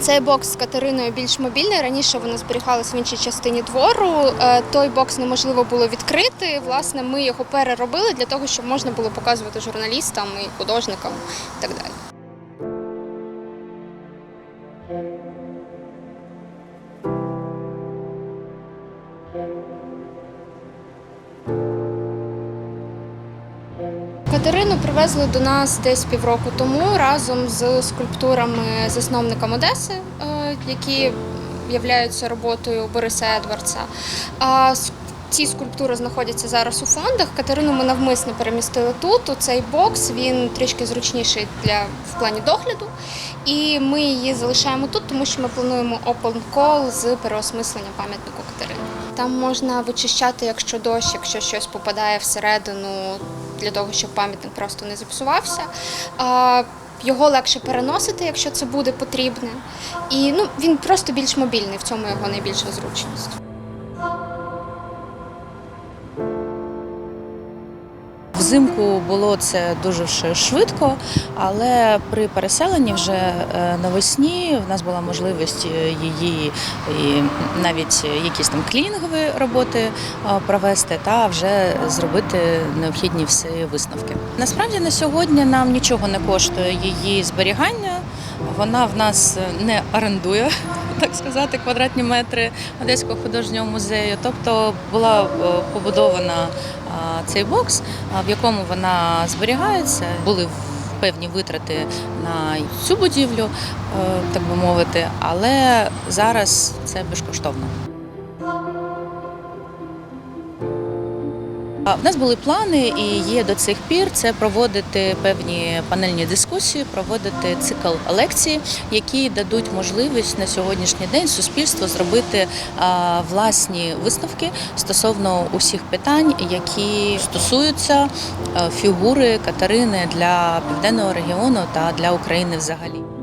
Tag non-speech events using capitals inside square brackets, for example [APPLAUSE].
Цей бокс з Катериною більш мобільний. Раніше вона зберігалась в іншій частині двору. Е, Той бокс неможливо було відкрити. Власне, ми його переробили для того, щоб можна було показувати журналістам і художникам і так далі. Катерину привезли до нас десь півроку тому разом з скульптурами засновником Одеси, е, які являються роботою Бориса Едвардса. Ці скульптури знаходяться зараз у фондах. Катерину ми навмисно перемістили тут. У цей бокс він трішки зручніший для в плані догляду. І ми її залишаємо тут, тому що ми плануємо open call з переосмислення пам'ятнику Катерини. Там можна вичищати, якщо дощ, якщо щось попадає всередину, для того, щоб пам'ятник просто не зіпсувався. Його легше переносити, якщо це буде потрібне. І ну, він просто більш мобільний, в цьому його найбільша зручність. Взимку було це дуже швидко, але при переселенні вже е, навесні в нас була можливість е, її і навіть якісь там клінінгові роботи е, провести та вже зробити необхідні всі висновки. Насправді на сьогодні нам нічого не коштує її зберігання. Вона в нас не орендує, [LAUGHS] так сказати, квадратні метри Одеського художнього музею. Тобто була е, побудована цей бокс, в якому вона зберігається. Були певні витрати на цю будівлю, е, так би мовити, але зараз це безкоштовно. В нас були плани і є до цих пір це проводити певні панельні дискусії, проводити цикл лекцій, які дадуть можливість на сьогоднішній день суспільству зробити власні висновки стосовно усіх питань, які стосуються фігури Катерини для південного регіону та для України взагалі.